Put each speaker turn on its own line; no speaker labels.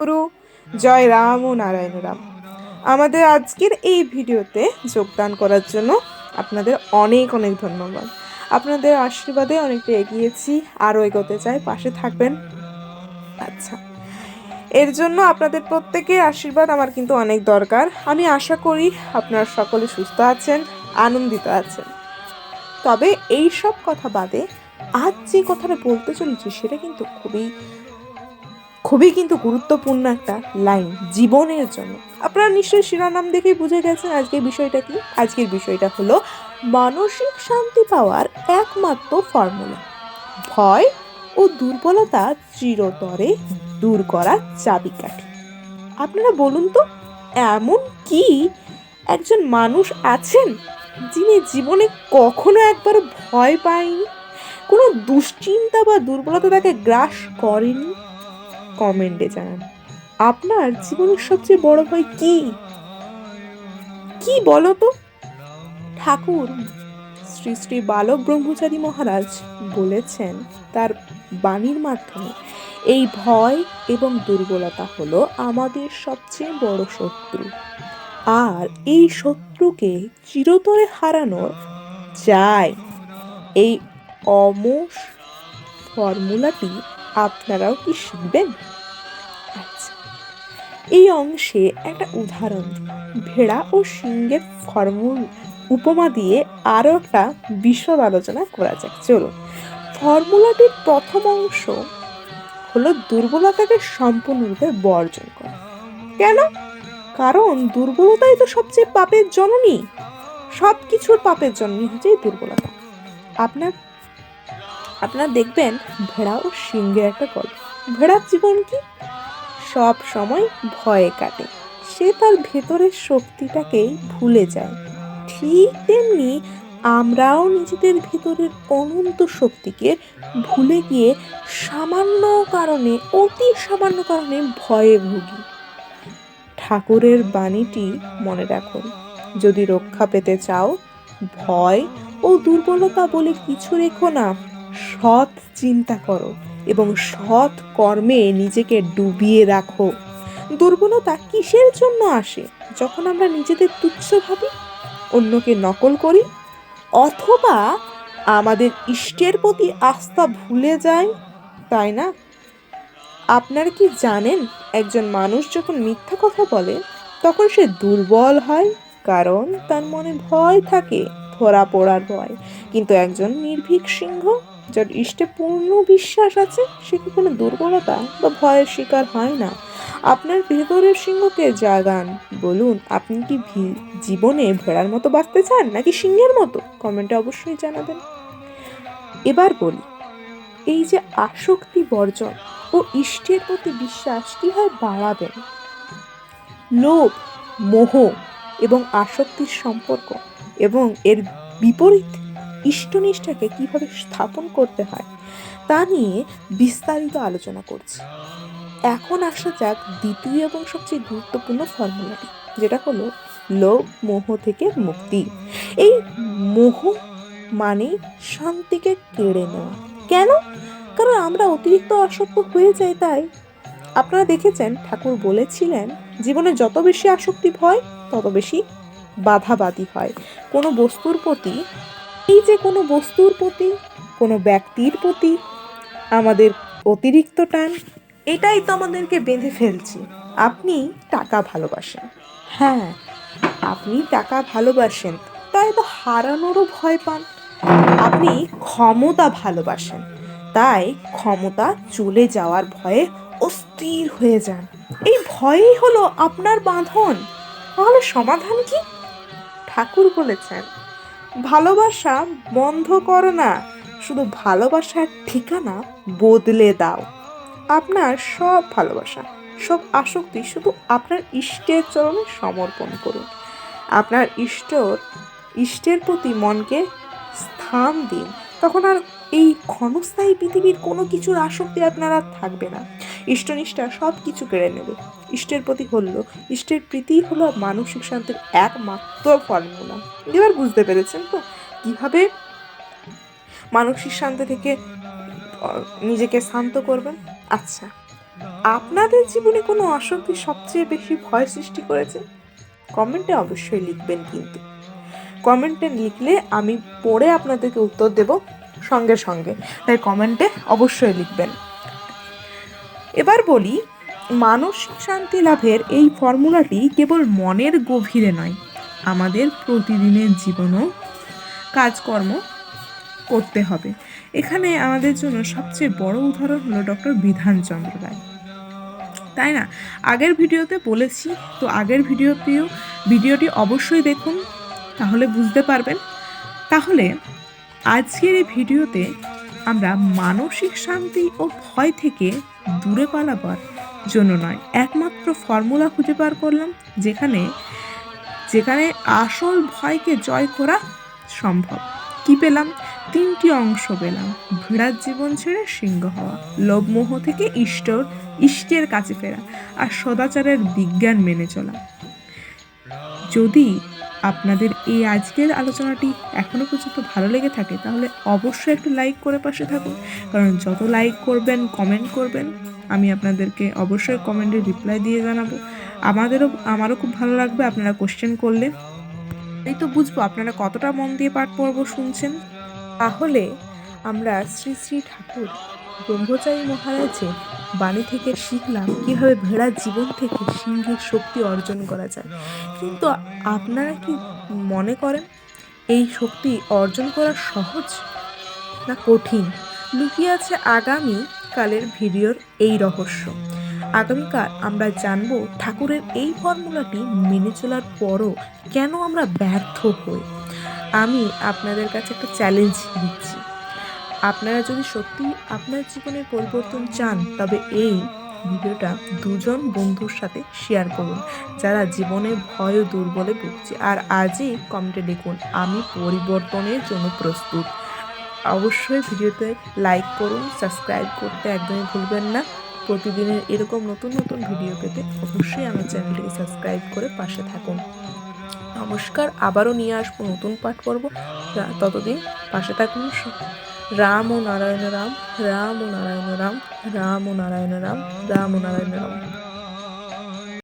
গুরু জয় রাম ও নারায়ণ রাম। আমাদের আজকের এই ভিডিওতে যোগদান করার জন্য আপনাদের অনেক অনেক ধন্যবাদ। আপনাদের আশীর্বাদে অনেকটা এগিয়েছি, আরও এগোতে চাই, পাশে থাকবেন। আচ্ছা এর জন্য আপনাদের প্রত্যেকের আশীর্বাদ আমার কিন্তু অনেক দরকার। আমি আশা করি আপনারা সকলে সুস্থ আছেন, আনন্দিত আছেন। তবে এই সব কথা বাদে, আজ যে কথাটা বলতে চলেছি সেটা কিন্তু খুবই খুবই কিন্তু গুরুত্বপূর্ণ একটা লাইন জীবনের জন্য। আপনারা নিশ্চয়ই শিরোনাম দেখেই বুঝে গেছেন আজকের বিষয়টা কি। আজকের বিষয়টা হলো মানসিক শান্তি পাওয়ার একমাত্র ফর্মুলা। ভয় ও দুর্বলতা চিরতরে দূর করার চাবিকাঠি। আপনারা বলুন তো, এমন কি একজন মানুষ আছেন যিনি জীবনে কখনো একবার ভয় পায়নি? কোনো দুশ্চিন্তা বা দুর্বলতা তাকে গ্রাস করেনি? কমেন্টে জানান। আপনার জীবনের সবচেয়ে বড় ভয় কি? কি বলো তো? ঠাকুর, শ্রী শ্রী বালক ব্রহ্মচারী মহারাজ বলেছেন তার বাণীর মাধ্যমে, এই ভয় এবং দুর্বলতা হলো আমাদের সবচেয়ে বড় শত্রু। আর এই শত্রুকে চিরতরে হারানো যায় এই অমোষ ফর্মুলাটি আপনারাও কি শিখবেন? আচ্ছা এই অংশে একটা উদাহরণ, ভেড়া ও সিংহের ফর্মুল উপমা দিয়ে আরও একটা বিশদ আলোচনা করা যাক। চলুন, ফর্মুলাটির প্রথম অংশ হলো দুর্বলতাকে সম্পূর্ণরূপে বর্জন করা। কেন? কারণ দুর্বলতাই তো সবচেয়ে পাপের জননী। সব কিছুর পাপের জননী হচ্ছে দুর্বলতা। আপনার, আপনারা দেখবেন ভেড়া ও সিংহের একটা গল্প। ভেড়ার জীবন কি? সব সময় ভয়ে কাটে। সে তার ভেতরের শক্তিটাকেই ভুলে যায়। ঠিক তেমনি আমরাও নিজেদের ভেতরের অনন্ত শক্তিকে ভুলে গিয়ে সামান্য কারণে, অতি সামান্য কারণে ভয়ে ভুগি। ঠাকুরের বাণীটি মনে রাখুন, যদি রক্ষা পেতে চাও, ভয় ও দুর্বলতা বলে কিছু রেখো না, সৎ চিন্তা করো। এবং সৎ কর্মে নিজেকে ডুবিয়ে রাখো। দুর্বলতা কিসের জন্য আসে? যখন আমরা নিজেদের তুচ্ছ ভাবি, অন্যকে নকল করি, অথবা আমাদের ইষ্টের প্রতি আস্থা ভুলে যায় তাই না? আপনারা কি জানেন, একজন মানুষ যখন মিথ্যা কথা বলে, তখন সে দুর্বল হয়, কারণ তার মনে ভয় থাকে, ধরা পড়ার ভয়। কিন্তু একজন নির্ভীক সিংহ যার ইষ্টে পূর্ণ বিশ্বাস আছে, সে কি কোনো দুর্বলতা বা ভয়ের শিকার হয় না? আপনার ভেতরের সিংহকে জাগান। বলুন, আপনি কি জীবনে ভেড়ার মতো বাঁচতে চান নাকি সিংহের মতো? কমেন্টে অবশ্যই জানাবেন। এবার বলি, এই যে আসক্তি বর্জন ও ইষ্টের প্রতি বিশ্বাস কীভাবে বাড়াবেন? লোভ, মোহ এবং আসক্তির সম্পর্ক এবং এর বিপরীত ইষ্টনিষ্ঠাকে কীভাবে স্থাপন করতে হয়, তা নিয়ে বিস্তারিত আলোচনা করছি। এখন আসা যাক দ্বিতীয় এবং সবচেয়ে গুরুত্বপূর্ণ ফর্মুলাটি, যেটা হলো লোভ, মোহ থেকে মুক্তি। এই মোহ মানে শান্তিকে কেড়ে নেওয়া। কেন? কারণ আমরা অতিরিক্ত আসক্ত হয়ে যাই তাই। আপনারা দেখেছেন, ঠাকুর বলেছিলেন, জীবনে যত বেশি আসক্তি হয় তত বেশি বাধাবাদী হয়। কোনো বস্তুর প্রতি এই যে কোনো বস্তুর প্রতি, কোনো ব্যক্তির প্রতি আমাদের অতিরিক্ত টান, এটাই তো আমাদেরকে বেঁধে ফেলছে। আপনি টাকা ভালোবাসেন। হ্যাঁ আপনি টাকা ভালোবাসেন, তাই তো হারানোরও ভয় পান। আপনি ক্ষমতা ভালোবাসেন, তাই ক্ষমতা চলে যাওয়ার ভয়ে অস্থির হয়ে যান। এই ভয়ই হলো আপনার বাঁধন। তাহলে সমাধান কি? ঠাকুর বলেছেন ভালোবাসা বন্ধ করো না, শুধু ভালোবাসার ঠিকানা বদলে দাও। আপনার সব ভালোবাসা, সব আসক্তি শুধু আপনার ইষ্টের চরণে সমর্পণ করুন। আপনার ইষ্টর, ইষ্টের প্রতি মনকে স্থান দিন, তখন আর এই ক্ষণস্থায়ী পৃথিবীর কোনো কিছুর আসক্তি আপনার আর থাকবে না। ইষ্টনিষ্ঠা সব কিছু কেড়ে নেবে। ইষ্টের প্রতি হল, ইষ্টের প্রীতি হলো মানসিক শান্তির একমাত্র ফর্মুলা। এবার বুঝতে পেরেছেন তো? কীভাবে মানসিক শান্তি থেকে নিজেকে শান্ত করবেন? আচ্ছা আপনাদের জীবনে কোনো অশান্তি সবচেয়ে বেশি ভয় সৃষ্টি করেছে? কমেন্টে অবশ্যই লিখবেন কিন্তু। কমেন্টে লিখলে আমি পড়ে আপনাদেরকে উত্তর দেব। সঙ্গে সঙ্গে। তাই কমেন্টে অবশ্যই লিখবেন। এবার বলি, মানসিক শান্তি লাভের এই ফর্মুলাটি কেবল মনের গভীরে নয়, আমাদের প্রতিদিনের জীবনও কাজকর্ম করতে হবে। এখানে আমাদের জন্য সবচেয়ে বড় উদাহরণ হলো ডক্টর বিধানচন্দ্র রায়। তাই না? আগের ভিডিওতে বলেছি, তো আগের ভিডিওতেও ভিডিওটি অবশ্যই দেখুন, তাহলে বুঝতে পারবেন। তাহলে আজকের এই ভিডিওতে আমরা মানসিক শান্তি ও ভয় থেকে দূরে পালাবার জন্য নয়, একমাত্র ফর্মুলা খুঁজে বার করলাম যেখানে যেখানে আসল ভয়কে জয় করা সম্ভব। কি পেলাম? তিনটি অংশ পেলাম। ভেড়ার জীবন ছেড়ে সিংহ হওয়া, লোভমোহ থেকে ইষ্টর, ইষ্টের কাছে ফেরা আর সদাচারের বিজ্ঞান মেনে চলা। যদি আপনাদের এই আজকের আলোচনাটি এখনও পর্যন্ত ভালো লেগে থাকে, তাহলে অবশ্যই একটু লাইক করে পাশে থাকুন। কারণ যত লাইক করবেন, কমেন্ট করবেন, আমি আপনাদেরকে অবশ্যই কমেন্টে রিপ্লাই দিয়ে জানাব। আমাদেরও, আমারও খুব ভালো লাগবে আপনারা কোশ্চেন করলে। এই তো বুঝব আপনারা কতটা মন দিয়ে পাঠ পর্ব শুনছেন। তাহলে আমরা শ্রী শ্রী ঠাকুর ব্রহ্মচারী মহারাজের বাণী থেকে শিখলাম কীভাবে ভেড়ার জীবন থেকে সিংহের শক্তি অর্জন করা যায়। কিন্তু আপনারা কি মনে করেন এই শক্তি অর্জন করা সহজ না কঠিন? লুকিয়ে আছে আগামী কালের ভিডিওর এই রহস্য। আগামীকাল আমরা জানব ঠাকুরের এই ফর্মুলাটি মেনে চলার পরও কেন আমরা ব্যর্থ হই। আমি আপনাদের কাছে একটা চ্যালেঞ্জ দিচ্ছি। আপনারা যদি সত্যি আপনার জীবনের পরিবর্তন চান, তবে এই ভিডিওটা দুজন বন্ধুর সাথে শেয়ার করুন, যারা জীবনে ভয় দুর্বলে ভুগছে। আর আজই কমেন্টে লিখুন, আমি পরিবর্তনের জন্য প্রস্তুত। অবশ্যই ভিডিওতে লাইক করুন সাবস্ক্রাইব করতে একদমই ভুলবেন না। প্রতিদিনের এরকম নতুন নতুন ভিডিও পেতে অবশ্যই আমার চ্যানেলটিকে সাবস্ক্রাইব করে পাশে থাকুন। নমস্কার, আবারও নিয়ে আসব নতুন পাঠ পর্ব। ততদিন পাশে থাকুন রাম ও নারায়ণ রাম রাম ও নারায়ণ রাম রাম ও নারায়ণ রাম রাম ও নারায়ণ রাম